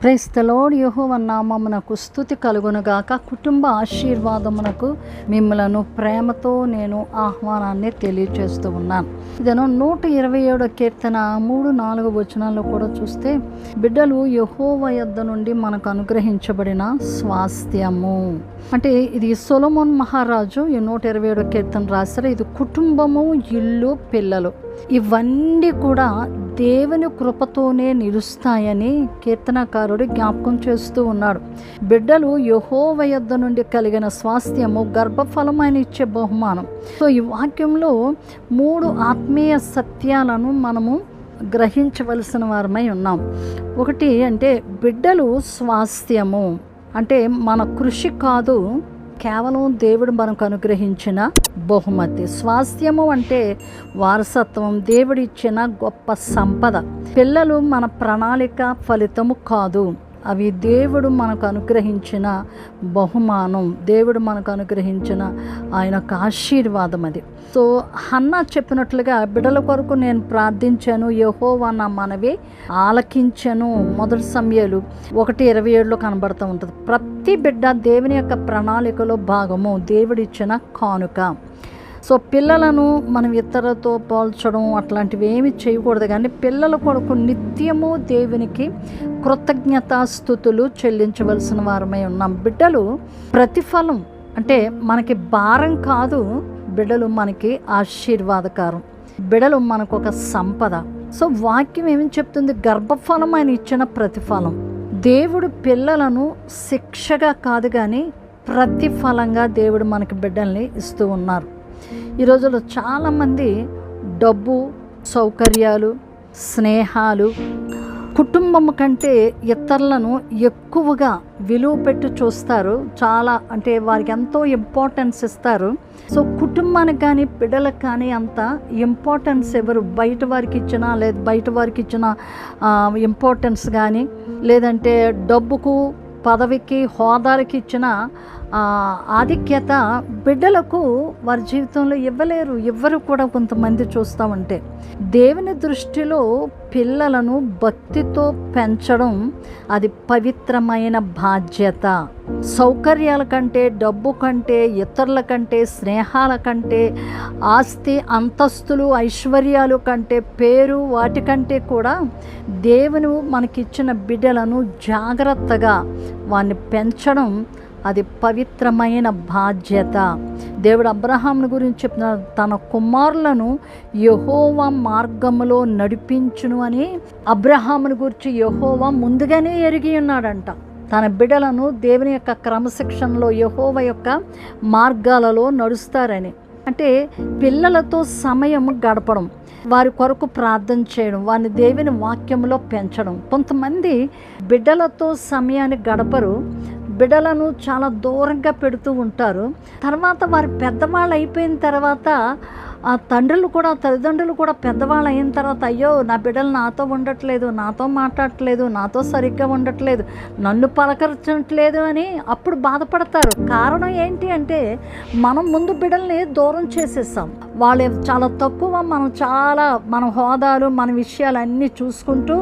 క్రైస్తలోడ్ యహోవ నామమునకు స్థుతి కలుగునుగాక. కుటుంబ ఆశీర్వాదమునకు మిమ్మలను ప్రేమతో నేను ఆహ్వానాన్ని తెలియచేస్తూ ఉన్నాను. ఇదను నూట ఇరవై ఏడో కీర్తన మూడు నాలుగు వచనాల్లో కూడా చూస్తే బిడ్డలు యహోవ యొద్ద నుండి మనకు అనుగ్రహించబడిన స్వాస్థ్యము. అంటే ఇది సొలమోన్ మహారాజు ఈ నూట ఇరవై ఏడో కీర్తన రాశారు. ఇది కుటుంబము ఇల్లు పిల్లలు. ఇవన్నీ కూడా దేవుని కృపతోనే నిలుస్తాయని కీర్తనకారుడు జ్ఞాపకం చేస్తూ ఉన్నాడు. బిడ్డలు యహోవ యొద్ద నుండి కలిగిన స్వాస్థ్యము గర్భఫలమైన ఇచ్చే బహుమానం. సో ఈ వాక్యంలో మూడు ఆత్మీయ సత్యాలను మనము గ్రహించవలసిన వారమై ఉన్నాం. ఒకటి అంటే బిడ్డలు స్వాస్థ్యము. అంటే మన కృషి కాదు కేవలం దేవుడు మనకు అనుగ్రహించిన బహుమతి. స్వాస్థ్యము అంటే వారసత్వం దేవుడిచ్చిన గొప్ప సంపద. పిల్లలు మన ప్రణాళిక ఫలితము కాదు. అవి దేవుడు మనకు అనుగ్రహించిన బహుమానం. దేవుడు మనకు అనుగ్రహించిన ఆయన యొక్క ఆశీర్వాదం అది. సో హన్నా చెప్పినట్లుగా బిడ్డల కొరకు నేను ప్రార్థించాను యహోవా నా మనవి ఆలకించాను మొదటి సమయాలు. ఒకటి ఇరవై ఏడులో కనబడుతూ ఉంటుంది. ప్రతి బిడ్డ దేవుని యొక్క ప్రణాళికలో భాగము దేవుడిచ్చిన కానుక. సో పిల్లలను మనం ఇతరులతో పోల్చడం అట్లాంటివి ఏమి చేయకూడదు. కానీ పిల్లల కొరకు నిత్యము దేవునికి కృతజ్ఞతాస్థుతులు చెల్లించవలసిన వారమై ఉన్నాం. బిడ్డలు ప్రతిఫలం అంటే మనకి భారం కాదు బిడ్డలు మనకి ఆశీర్వాదకారం. బిడలు మనకు ఒక సంపద. సో వాక్యం ఏమని చెప్తుంది? గర్భఫలం ఆయన ఇచ్చిన ప్రతిఫలం. దేవుడు పిల్లలను శిక్షగా కాదు కానీ ప్రతిఫలంగా దేవుడు మనకి బిడ్డల్ని ఇస్తూ ఉన్నారు. ఈ రోజుల్లో చాలామంది డబ్బు సౌకర్యాలు స్నేహాలు కుటుంబం కంటే ఇతరులను ఎక్కువగా విలువ పెట్టి చూస్తారు. చాలా అంటే వారికి ఎంతో ఇంపార్టెన్స్ ఇస్తారు. సో కుటుంబానికి కానీ పిడలకు కానీ అంత ఇంపార్టెన్స్ ఎవరు బయట వారికి ఇచ్చిన లేదా బయట వారికి ఇచ్చిన ఇంపార్టెన్స్ కానీ లేదంటే డబ్బుకు పదవికి హోదాలకి ఇచ్చిన ఆధిక్యత బిడ్డలకు వారి జీవితంలో ఇవ్వలేరు. ఎవ్వరు కూడా కొంతమంది చూస్తామంటే దేవుని దృష్టిలో పిల్లలను భక్తితో పెంచడం అది పవిత్రమైన బాధ్యత. సౌకర్యాల కంటే డబ్బు కంటే ఇతరుల కంటే స్నేహాల కంటే ఆస్తి అంతస్తులు ఐశ్వర్యాలు కంటే పేరు వాటికంటే కూడా దేవుని మనకిచ్చిన బిడ్డలను జాగ్రత్తగా వారిని పెంచడం అది పవిత్రమైన బాధ్యత. దేవుడు అబ్రహాంను గురించి చెప్పిన తన కుమారులను యహోవా మార్గములో నడిపించును అని అబ్రహాముని గురించి యహోవా ముందుగానే ఎరిగి ఉన్నాడంట. తన బిడలను దేవుని యొక్క క్రమశిక్షణలో యహోవ యొక్క మార్గాలలో నడుస్తారని. అంటే పిల్లలతో సమయం గడపడం వారి కొరకు ప్రార్థన చేయడం వారిని దేవుని వాక్యంలో పెంచడం. కొంతమంది బిడ్డలతో సమయాన్ని గడపరు బిడ్డలను చాలా దూరంగా పెడుతూ ఉంటారు. తర్వాత వారి పెద్దవాళ్ళు అయిపోయిన తర్వాత ఆ తండ్రులు కూడా తల్లిదండ్రులు కూడా పెద్దవాళ్ళు అయిన తర్వాత అయ్యో నా బిడ్డలు నాతో ఉండట్లేదు నాతో మాట్లాడట్లేదు నాతో సరిగ్గా ఉండట్లేదు నన్ను పలకరించట్లేదు అని అప్పుడు బాధపడతారు. కారణం ఏంటి అంటే మనం ముందు బిడ్డల్ని దూరం చేసేసాం. వాళ్ళు చాలా తక్కువ మనం చాలా మన హోదాలు మన విషయాలు అన్నీ చూసుకుంటూ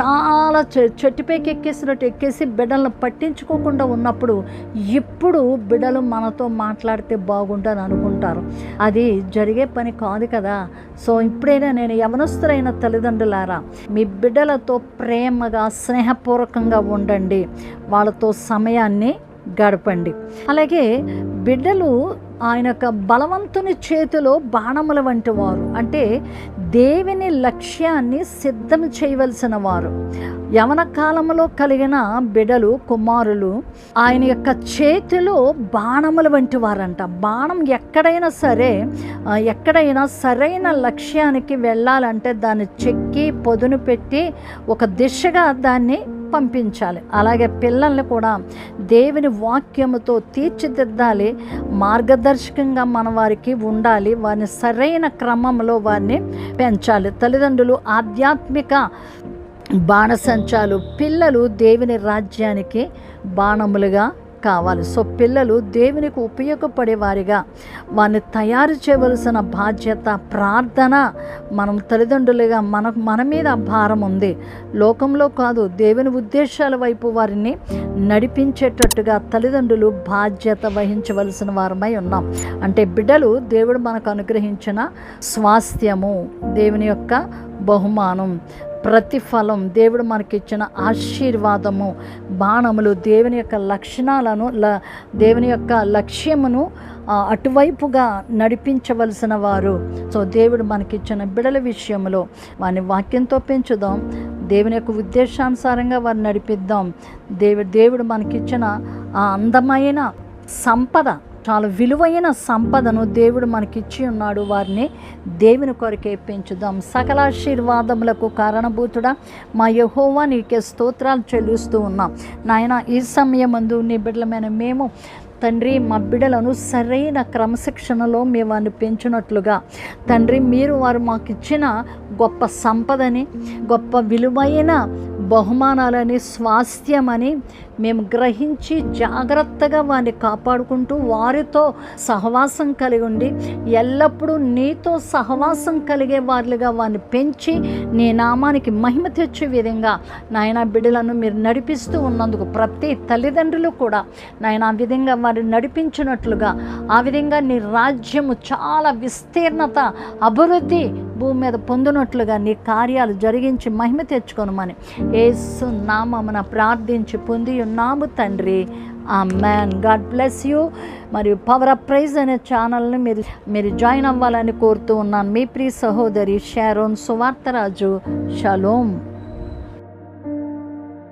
చాలా చెట్టుపైకి ఎక్కేసినట్టు ఎక్కేసి బిడ్డలను పట్టించుకోకుండా ఉన్నప్పుడు ఇప్పుడు బిడ్డలు మనతో మాట్లాడితే బాగుంటుంది అనుకుంటారు. అది జరిగే పని కాదు కదా. సో ఇప్పుడైనా నేను యవనస్తులైన తల్లిదండ్రులారా మీ బిడ్డలతో ప్రేమగా స్నేహపూర్వకంగా ఉండండి. వాళ్ళతో సమయాన్ని గడపండి. అలాగే బిడ్డలు ఆయన యొక్క బలవంతుని చేతిలో బాణముల వంటి వారు. అంటే దేవుని లక్ష్యాన్ని సిద్ధం చేయవలసిన వారు. యవన కాలంలో కలిగిన బిడలు కుమారులు ఆయన యొక్క చేతిలో బాణముల వంటి వారంట. బాణం ఎక్కడైనా సరే ఎక్కడైనా సరైన లక్ష్యానికి వెళ్ళాలంటే దాన్ని చెక్కి పొదును పెట్టి ఒక దిశగా దాన్ని పంపించాలి. అలాగే పిల్లల్ని కూడా దేవుని వాక్యముతో తీర్చిదిద్దాలి. మార్గదర్శకంగా మన వారికి ఉండాలి. వారిని సరైన క్రమంలో వారిని పెంచాలి. తల్లిదండ్రులు ఆధ్యాత్మిక బాణసంచాలు పిల్లలు దేవుని రాజ్యానికి బాణములుగా కావాలి. సో పిల్లలు దేవునికి ఉపయోగపడే వారిగా వారిని తయారు చేయవలసిన బాధ్యత ప్రార్థన మనం తల్లిదండ్రులుగా మన మన మీద భారం ఉంది. లోకంలో కాదు దేవుని ఉద్దేశాల వైపు వారిని నడిపించేటట్టుగా తల్లిదండ్రులు బాధ్యత వహించవలసిన వారమై ఉన్నాం. అంటే బిడ్డలు దేవుడు మనకు అనుగ్రహించిన స్వాస్థ్యము దేవుని యొక్క బహుమానం ప్రతిఫలం. దేవుడు మనకిచ్చిన ఆశీర్వాదము బాణములు దేవుని యొక్క లక్షణాలను ల దేవుని యొక్క లక్ష్యమును అటువైపుగా నడిపించవలసిన వారు. సో దేవుడు మనకిచ్చిన బిడల విషయంలో వారిని వాక్యంతో పెంచుదాం. దేవుని యొక్క ఉద్దేశానుసారంగా వారిని నడిపిద్దాం. దేవుడు దేవుడు మనకిచ్చిన ఆ అందమైన సంపద చాలా విలువైన సంపదను దేవుడు మనకిచ్చి ఉన్నాడు. వారిని దేవుని కొరకే పెంచుదాం. సకలాశీర్వాదములకు కారణభూతుడా మా యహోవా నీకే స్తోత్రాలు చెల్లిస్తూ ఉన్నాం. నాయన ఈ సమయమందు నీ బిడ్డలమైన మేము తండ్రి మా బిడ్డలను సరైన క్రమశిక్షణలో మేము వారిని పెంచినట్లుగా. తండ్రి మీరు వారు మాకు ఇచ్చిన గొప్ప సంపదని గొప్ప విలువైన బహుమానాలని స్వాస్థ్యమని మేము గ్రహించి జాగ్రత్తగా వారిని కాపాడుకుంటూ వారితో సహవాసం కలిగి ఉండి ఎల్లప్పుడూ నీతో సహవాసం కలిగే వారిగా వారిని పెంచి నీ నామానికి మహిమ తెచ్చే విధంగా నాయన బిడ్డలను మీరు నడిపిస్తూ ఉన్నందుకు ప్రతి తల్లిదండ్రులు కూడా నాయన ఆ విధంగా వారిని నడిపించినట్లుగా ఆ విధంగా నీ రాజ్యము చాలా విస్తీర్ణత అభివృద్ధి భూమి మీద పొందినట్లుగా నీ కార్యాలు జరిగించి మహిమ తెచ్చుకొనమని ఏసు నామమున ప్రార్థించి పొంది ఉన్నాము తండ్రి. ఆ మ్యాన్ గాడ్ బ్లెస్ యూ మరియు పవర్ అప్ ప్రైజ్ అనే ఛానల్ని మీరు మీరు జాయిన్ అవ్వాలని కోరుతూ ఉన్నాను. మీ ప్రియ సహోదరి షారోన్ సువార్తరాజు. షలోమ్